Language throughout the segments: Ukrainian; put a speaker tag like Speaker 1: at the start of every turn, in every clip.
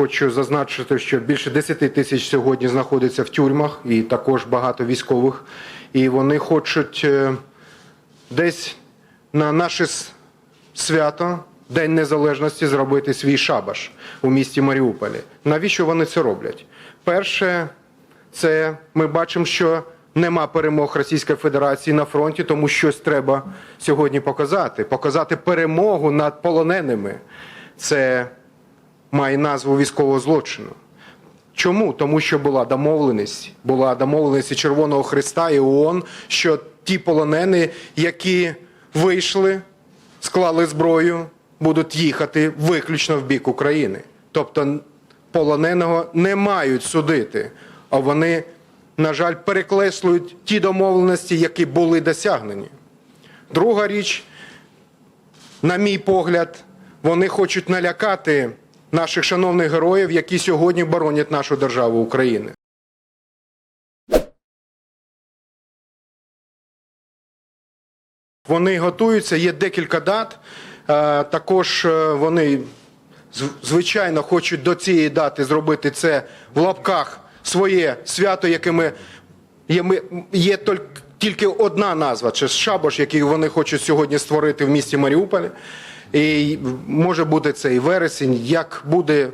Speaker 1: хочу зазначити, що більше 10 тисяч сьогодні знаходиться в тюрмах, і також багато військових. І вони хочуть е, десь на наше свято, День Незалежності, зробити свій шабаш у місті Маріуполі. Навіщо вони це роблять? Перше, це ми бачимо, що нема перемог Російської Федерації на фронті, тому щось треба сьогодні показати. Показати перемогу над полоненими. Це має назву військового злочину. Чому? Тому що була домовленість, була домовленість і Червоного Христа і ООН, що ті полонені, які вийшли, склали зброю, будуть їхати виключно в бік України. Тобто полоненого не мають судити, а вони, на жаль, перекреслюють ті домовленості, які були досягнені. Друга річ, на мій погляд, вони хочуть налякати наших шановних героїв, які сьогодні боронять нашу державу України. Вони готуються, є декілька дат. Е, Також е, вони звичайно хочуть до цієї дати зробити це в лапках своє свято, яке ми є, є тільки, одна назва, це шабаш, який вони хочуть сьогодні створити в місті Маріуполі. І може бути це і вересень. Як буде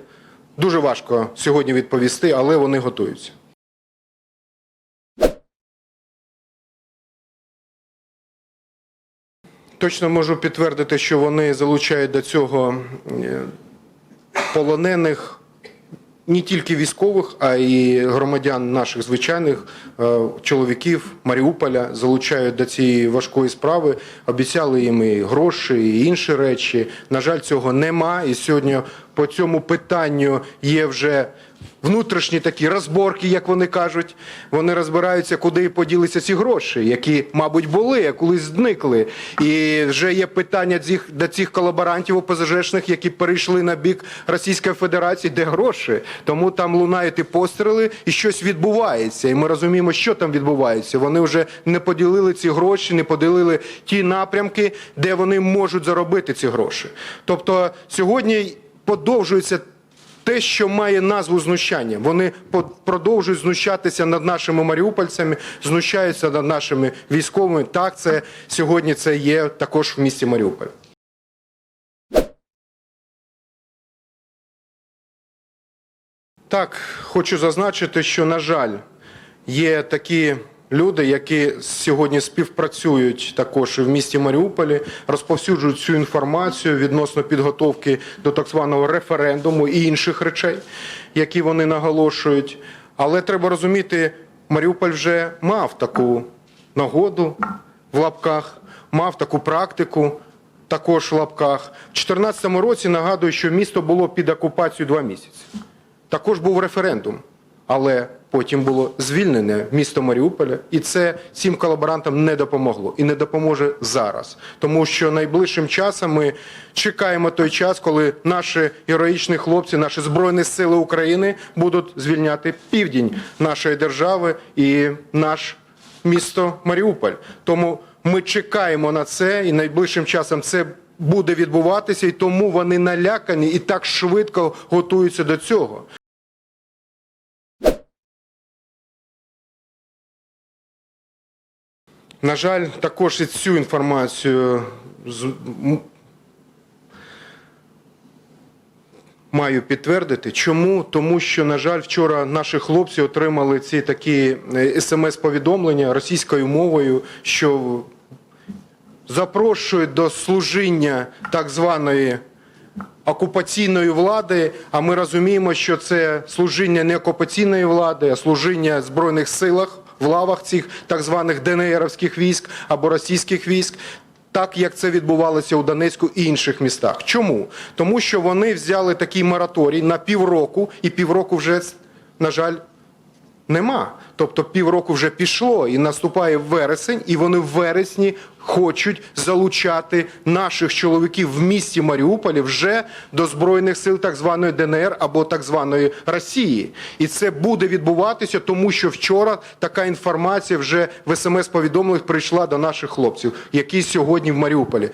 Speaker 1: дуже важко сьогодні відповісти, але вони готуються. Точно можу підтвердити, що вони залучають до цього е, полонених не тільки військових, а й громадян наших звичайних е, чоловіків Маріуполя залучають до цієї важкої справи. Обіцяли їм і гроші, і інші речі. На жаль, цього нема. І сьогодні по цьому питанню є вже внутрішні такі розборки, як вони кажуть. Вони розбираються, куди поділися ці гроші, які, мабуть, були, а колись зникли. І вже є питання до цих колаборантів ОПЗЖшних, які перейшли на бік Російської Федерації, де гроші. Тому там лунають і постріли, і щось відбувається. І ми розуміємо, що там відбувається. Вони вже не поділили ці гроші, не поділили ті напрямки, де вони можуть заробити ці гроші. Тобто сьогодні подовжується те, що має назву знущання. Вони продовжують знущатися над нашими маріупольцями, знущаються над нашими військовими. Так, це сьогодні це є також в місті Маріуполь. Так, хочу зазначити, що, на жаль, є такі люди, які сьогодні співпрацюють також в місті Маріуполі, розповсюджують цю інформацію відносно підготовки до так званого референдуму і інших речей, які вони наголошують. Але треба розуміти, Маріуполь вже мав таку нагоду в лапках, мав таку практику. Також в лапках. У 2014 році нагадую, що місто було під окупацією два місяці. Також був референдум, але потім було звільнене місто Маріуполя, і це цим колаборантам не допомогло і не допоможе зараз. Тому що найближчим часом ми чекаємо той час, коли наші героїчні хлопці, наші збройні сили України будуть звільняти південь нашої держави і наш місто Маріуполь. Тому ми чекаємо на це, і найближчим часом це буде відбуватися, і тому вони налякані і так швидко готуються до цього. На жаль, також і цю інформацію з- маю підтвердити. Чому? Тому що, на жаль, вчора наші хлопці отримали ці такі е, смс-повідомлення російською мовою, що запрошують до служіння так званої окупаційної влади. А ми розуміємо, що це служіння не окупаційної влади, а служіння в збройних силах в лавах цих так званих ДНРівських військ або російських військ. Так як це відбувалося у Донецьку і інших містах. Чому? Тому що вони взяли такий мораторій на півроку, і півроку вже, на жаль, Нема. Тобто півроку вже пішло і наступає вересень, і вони в вересні хочуть залучати наших чоловіків в місті Маріуполі вже до збройних сил так званої ДНР або так званої Росії. І це буде відбуватися, тому що вчора така інформація вже в смс-повідомленнях прийшла до наших хлопців, які сьогодні в Маріуполі.